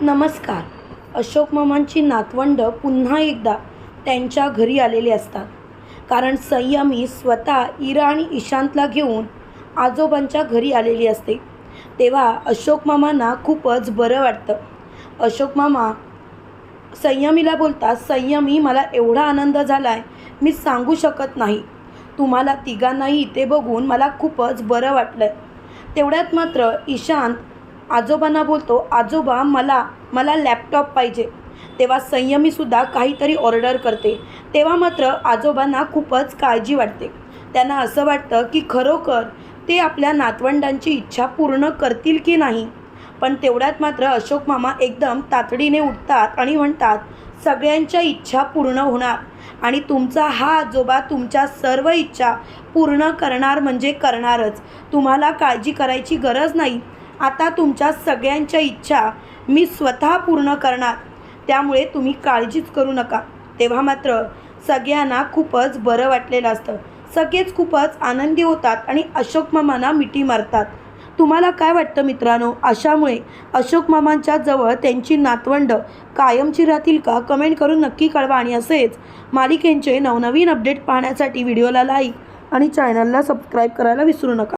नमस्कार. अशोक मामांची नातवंड पुन्हा एकदा त्यांच्या घरी आलेली असतात. कारण संयमी स्वतः इरा आणि इशांतला घेऊन आजोबांच्या घरी आलेली असते. तेव्हा अशोक मामांना खूपच बरं वाटतं. अशोक मामा संयमीला बोलतात संयमी मला एवढा आनंद झाला आहे मी सांगू शकत नाही. तुम्हाला तिघांनाही इथे बघून मला खूपच बरं वाटलं आहे तेवढ्यात मात्र इशांत आजोबांना बोलतो आजोबा मला मला लॅपटॉप पाहिजे. तेव्हा संयमीसुद्धा काहीतरी ऑर्डर करते. तेव्हा मात्र आजोबांना खूपच काळजी वाटते. त्यांना असं वाटतं की खरोखर ते आपल्या नातवंडांची इच्छा पूर्ण करतील की नाही? पण तेवढ्यात मात्र अशोक मामा एकदम तातडीने उठतात आणि म्हणतात सगळ्यांच्या इच्छा पूर्ण होणार आणि तुमचा हा आजोबा तुमच्या सर्व इच्छा पूर्ण करणार म्हणजे करणारच. तुम्हाला काळजी करायची गरज नाही. आता तुमच्या सगळ्यांच्या इच्छा मी स्वतः पूर्ण करणार. त्यामुळे तुम्ही काळजीच करू नका. तेव्हा मात्र सगळ्यांना खूपच बरं वाटलेलं असतं. सगळेच खूपच आनंदी होतात आणि अशोक मामांना मिठी मारतात. तुम्हाला काय वाटतं मित्रांनो? अशामुळे अशोक मामांच्या जवळ त्यांची नातवंड कायमची राहतील का? कमेंट करून नक्की कळवा आणि असेच मालिकेंचे नवनवीन अपडेट पाहण्यासाठी व्हिडिओला लाईक आणि चॅनलला सबस्क्राईब करायला विसरू नका.